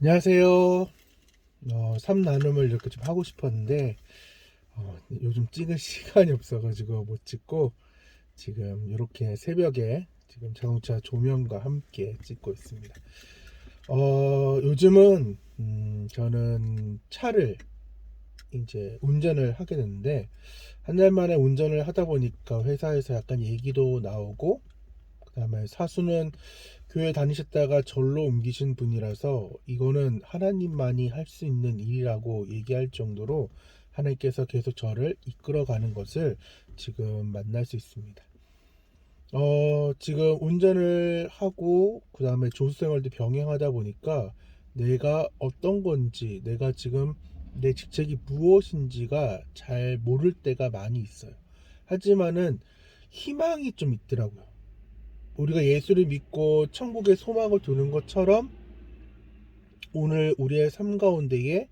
안녕하세요. 어, 3 나눔을 이렇게 좀 하고 싶었는데, 어, 요즘 찍을 시간이 없어가지고 못 찍고, 지금 이렇게 새벽에 지금 자동차 조명과 함께 찍고 있습니다. 어, 요즘은, 음, 저는 차를 이제 운전을 하게 됐는데, 한 달 만에 운전을 하다 보니까 회사에서 약간 얘기도 나오고, 그 다음에 사수는 교회 다니셨다가 절로 옮기신 분이라서 이거는 하나님만이 할 수 있는 일이라고 얘기할 정도로 하나님께서 계속 저를 이끌어가는 것을 지금 만날 수 있습니다. 어, 지금 운전을 하고 그 다음에 조수 생활도 병행하다 보니까 내가 어떤 건지 내가 지금 내 직책이 무엇인지가 잘 모를 때가 많이 있어요. 하지만은 희망이 좀 있더라고요. 우리가 예수를 믿고 천국의 소망을 두는 것처럼 오늘 우리의 삶 가운데에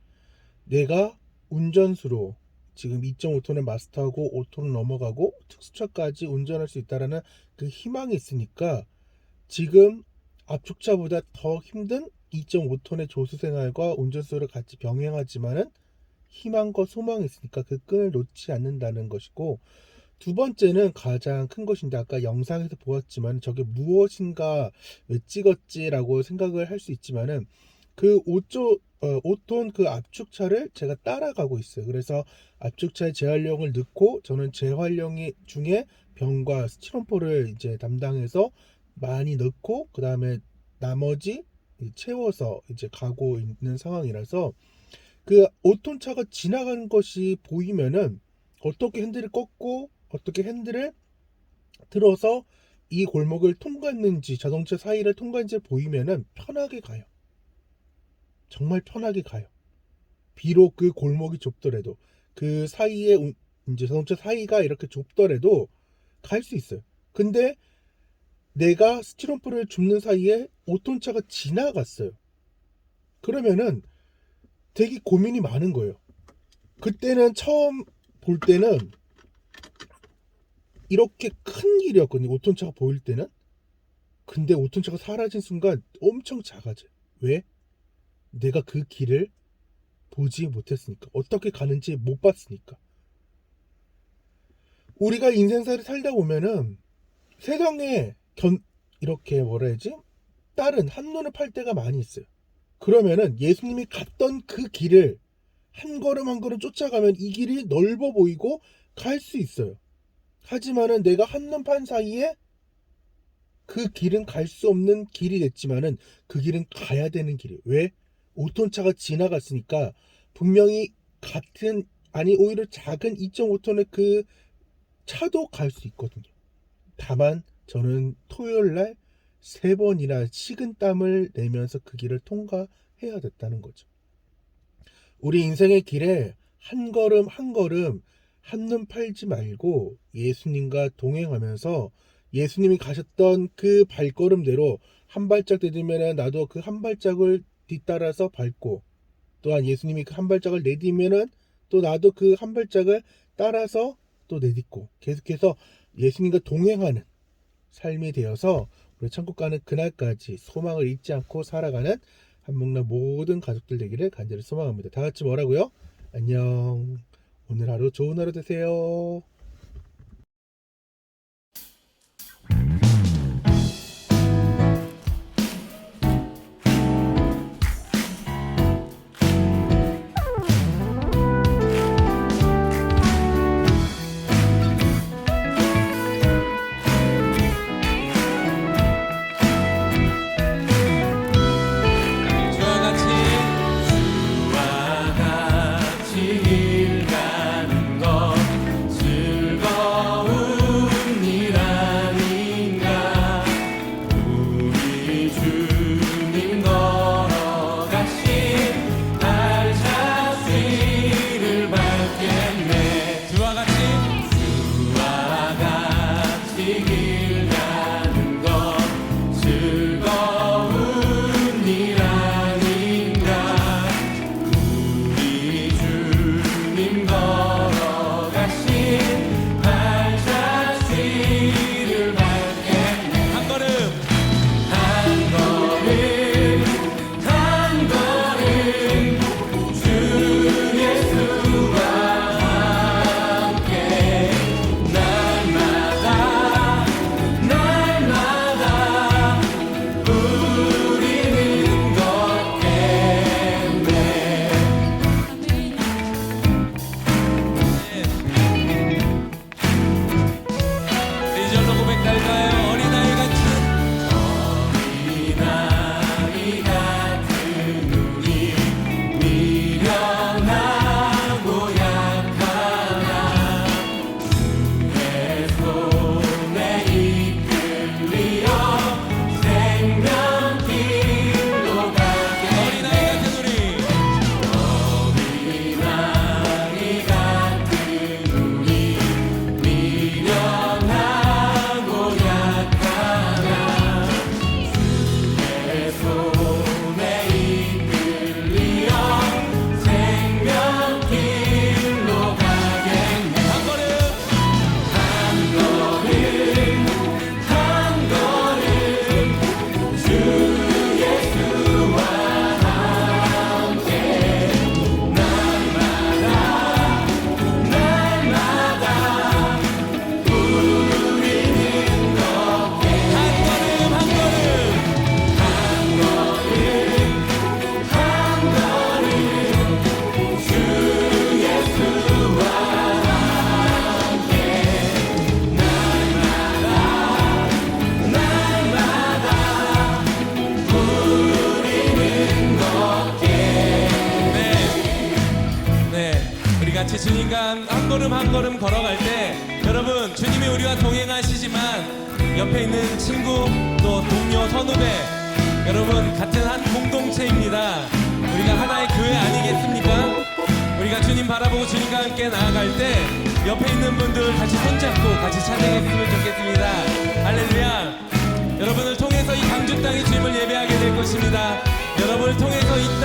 내가 운전수로 지금 2.5톤을 마스터하고 5톤을 넘어가고 특수차까지 운전할 수 있다라는 그 희망이 있으니까 지금 압축차보다 더 힘든 2.5톤의 조수 생활과 운전수를 같이 병행하지만은 희망과 소망이 있으니까 그 끈을 놓지 않는다는 것이고 두 번째는 가장 큰 것인데 아까 영상에서 보았지만 저게 무엇인가 왜 찍었지라고 생각을 할 수 있지만은 그 5조 어, 5톤 그 압축차를 제가 따라가고 있어요. 그래서 압축차에 재활용을 넣고 저는 재활용이 중에 병과 스티로폼을 이제 담당해서 많이 넣고 그 다음에 나머지 채워서 이제 가고 있는 상황이라서 그 5톤 차가 지나가는 것이 보이면은 어떻게 핸들을 꺾고 어떻게 핸들을 들어서 이 골목을 통과했는지 자동차 사이를 통과했는지 보이면은 편하게 가요. 정말 편하게 가요. 비록 그 골목이 좁더라도 그 사이에 운- 이제 자동차 사이가 이렇게 좁더라도 갈 수 있어요. 근데 내가 스티로폼을 줍는 사이에 5톤 차가 지나갔어요. 그러면은 되게 고민이 많은 거예요. 그때는 처음 볼 때는 이렇게 큰 길이었거든요. 5톤 차가 보일 때는. 근데 5톤 차가 사라진 순간 엄청 작아져요. 왜? 내가 그 길을 보지 못했으니까. 어떻게 가는지 못 봤으니까. 우리가 인생살을 살다 보면은 세상에 견, 이렇게 뭐라 해야지? 다른 한눈을 팔 때가 많이 있어요. 그러면은 예수님이 갔던 그 길을 한 걸음 한 걸음 쫓아가면 이 길이 넓어 보이고 갈 수 있어요. 하지만은 내가 한눈 판 사이에 그 길은 갈 수 없는 길이 됐지만은 그 길은 가야 되는 길이에요. 왜? 5톤 차가 지나갔으니까 분명히 같은 아니 오히려 작은 2.5톤의 그 차도 갈 수 있거든요. 다만 저는 토요일 날 세 번이나 식은땀을 내면서 그 길을 통과해야 됐다는 거죠. 우리 인생의 길에 한 걸음 한 걸음 한눈 팔지 말고 예수님과 동행하면서 예수님이 가셨던 그 발걸음대로 한 발짝 내디면 나도 그 한 발짝을 뒤따라서 밟고 또한 예수님이 그 한 발짝을 내디면은 또 나도 그 한 발짝을 따라서 또 내딛고 계속해서 예수님과 동행하는 삶이 되어서 우리 천국 가는 그날까지 소망을 잊지 않고 살아가는 한목나 모든 가족들 되기를 간절히 소망합니다. 다 같이 뭐라고요? 안녕. 오늘 하루 좋은 하루 되세요. 여러분 주님이 우리와 동행하시지만 옆에 있는 친구 또 동료 선후배 여러분 같은 한 공동체입니다. 우리가 하나의 교회 아니겠습니까? 우리가 주님 바라보고 주님과 함께 나아갈 때 옆에 있는 분들 같이 손잡고 같이 찬양했으면 좋겠습니다. 할렐루야. 여러분을 통해서 이 강주 땅의 주님을 예배하게 될 것입니다. 여러분을 통해서 이 땅